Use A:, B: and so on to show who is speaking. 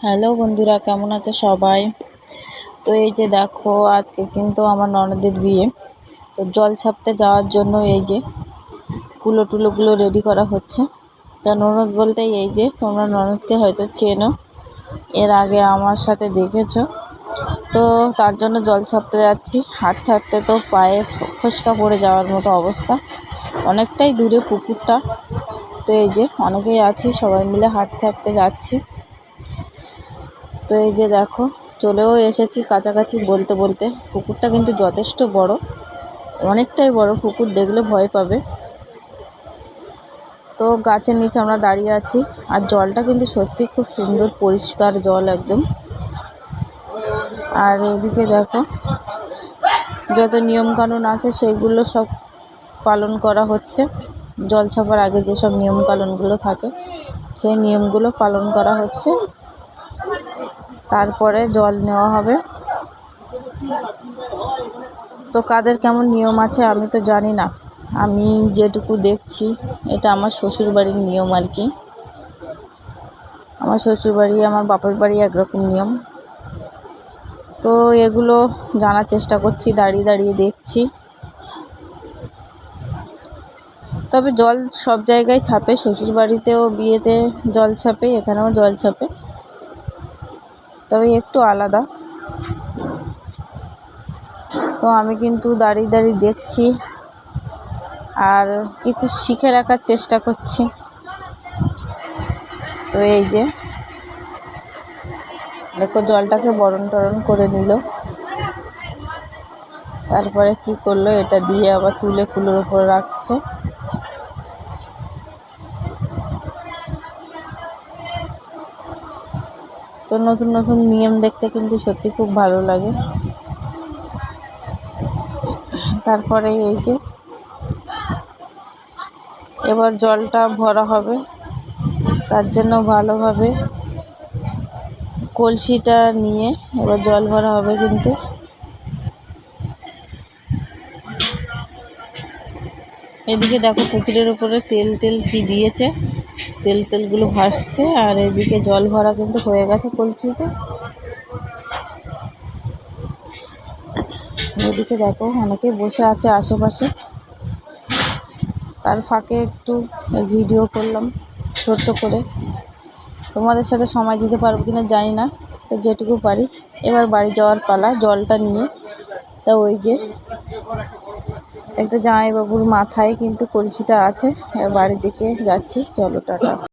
A: Hello বন্ধুরা, কেমন আছে সবাই? তো এই যে দেখো, আজকে কিন্তু আমার ননদের বিয়ে। তো জল ছাপতে যাওয়ার জন্য এই যে কুলো টুলোগুলো রেডি করা হচ্ছে। তা ননদ বলতে এই যে তোমরা ননদকে হয়তো চেনো, এর আগে আমার সাথে দেখেছ। তো তার জন্য জল ছাপতে যাচ্ছি। হাঁটতে হাঁটতে তো পায়ে ফসকা পড়ে যাওয়ার মতো অবস্থা। অনেকটাই দূরে পুকুরটা। তো এই যে অনেকেই আছি, সবাই মিলে হাঁটতে হাঁটতে যাচ্ছি। তো এই যে দেখো, চলেও এসেছি কাছাকাছি বলতে বলতে। পুকুরটা কিন্তু যথেষ্ট বড়, অনেকটাই বড়। পুকুর দেখলে ভয় পাবে। তো গাছের নিচে আমরা দাঁড়িয়ে আছি, আর জলটা কিন্তু সত্যি খুব সুন্দর, পরিষ্কার জল একদম। আর এদিকে দেখো, যত নিয়মকানুন আছে সেইগুলো সব পালন করা হচ্ছে। জল ছাপার আগে যেসব নিয়মকানুনগুলো থাকে, সেই নিয়মগুলো পালন করা হচ্ছে। তারপরে জল নেওয়া হবে। তো কাদের কেমন নিয়ম আছে আমি তো জানি না। আমি যেটুকু দেখছি, এটা আমার শ্বশুরবাড়ির নিয়ম আর কি। আমার শ্বশুরবাড়ি, আমার বাপের বাড়ি একরকম নিয়ম। তো এগুলো জানার চেষ্টা করছি, দাঁড়িয়ে দাঁড়িয়ে দেখছি। তবে জল সব জায়গায় ছাপে, শ্বশুরবাড়িতেও বিয়েতে জল ছাপে, এখানেও জল ছাপে। তবে একটু আলাদা। তো আমি কিন্তু দাঁড়িয়ে দাঁড়িয়ে দেখছি আর কিছু শিখে রাখার চেষ্টা করছি। তো এই যে, দেখো জলটাকে বরণ টরণ করে নিল। তারপরে কি করল, এটা দিয়ে আবার তুলে কুলোর উপর রাখছে। তো নতুন নতুন নিয়ম দেখতে কিন্তু সত্যি খুব ভালো লাগে। তারপরে এই যে, এবার জলটা ভরা হবে। তার জন্য ভালোভাবে কলসিটা নিয়ে এবার জল ভরা হবে কিন্তু। এদিকে দেখো পুকুরের উপরে তেল তেল কি দিয়েছে। তেল তেলগুলো ভাসছে আর এদিকে জল ভরা কিন্তু হয়ে গেছে কলসিতে। এদিকে দেখো অনেকে বসে আছে আশেপাশে। তার ফাঁকে একটু ভিডিও করলাম ছোট্ট করে। তোমাদের সাথে সময় দিতে পারব কিনা জানি না, তো যেটুকু পারি। এবার বাড়ি যাওয়ার পালা জলটা নিয়ে। তা ওই যে একটা জামাইবাবুর মাথায় কিন্তু কলসিটা আছে বাড়ির দিকে যাচ্ছি। চলো টাটা।